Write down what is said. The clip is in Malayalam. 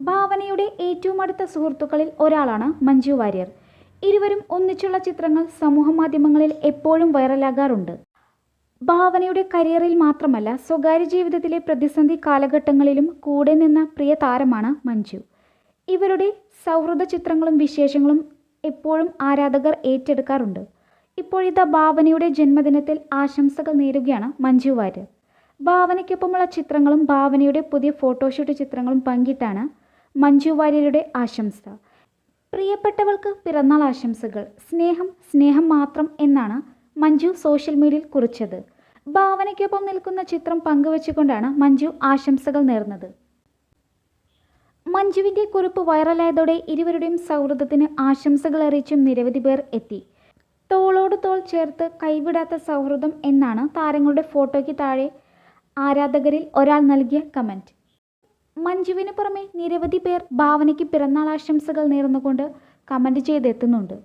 ഭാവനയുടെ ഏറ്റവും അടുത്ത സുഹൃത്തുക്കളിൽ ഒരാളാണ് മഞ്ജു വാര്യർ. ഇരുവരും ഒന്നിച്ചുള്ള ചിത്രങ്ങൾ സമൂഹ മാധ്യമങ്ങളിൽ എപ്പോഴും വൈറലാകാറുണ്ട്. ഭാവനയുടെ കരിയറിൽ മാത്രമല്ല സ്വകാര്യ ജീവിതത്തിലെ പ്രതിസന്ധി കാലഘട്ടങ്ങളിലും കൂടെ നിന്ന പ്രിയ താരമാണ് മഞ്ജു. ഇവരുടെ സൗഹൃദ ചിത്രങ്ങളും വിശേഷങ്ങളും എപ്പോഴും ആരാധകർ ഏറ്റെടുക്കാറുണ്ട്. ഇപ്പോഴിതാ ഭാവനയുടെ ജന്മദിനത്തിൽ ആശംസകൾ നേരുകയാണ് മഞ്ജു വാര്യർ. ഭാവനയ്ക്കൊപ്പമുള്ള ചിത്രങ്ങളും ഭാവനയുടെ പുതിയ ഫോട്ടോഷൂട്ട് ചിത്രങ്ങളും പങ്കിട്ടാണ് മഞ്ജു വാര്യരുടെ ആശംസ. പ്രിയപ്പെട്ടവൾക്ക് പിറന്നാൾ ആശംസകൾ. സ്നേഹം സ്നേഹം മാത്രം എന്നാണ് മഞ്ജു സോഷ്യൽ മീഡിയയിൽ കുറിച്ചത്. ഭാവനയ്ക്കൊപ്പം നിൽക്കുന്ന ചിത്രം പങ്കുവച്ചുകൊണ്ടാണ് മഞ്ജു ആശംസകൾ നേർന്നത്. മഞ്ജുവിന്റെ കുറിപ്പ് വൈറലായതോടെ ഇരുവരുടെയും സൗഹൃദത്തിന് ആശംസകൾ അറിയിച്ചും നിരവധി പേർ എത്തി. തോളോട് തോൾ ചേർത്ത് കൈവിടാത്ത സൗഹൃദം എന്നാണ് താരങ്ങളുടെ ഫോട്ടോയ്ക്ക് താഴെ ആരാധകരിൽ ഒരാൾ നൽകിയ കമന്റ് മഞ്ജുവിന് പുറമെ നിരവധി പേർ ഭാവനയ്ക്ക് പിറന്നാൾ ആശംസകൾ നേർന്നുകൊണ്ട് കമന്റ് ചെയ്തെത്തുന്നുണ്ട്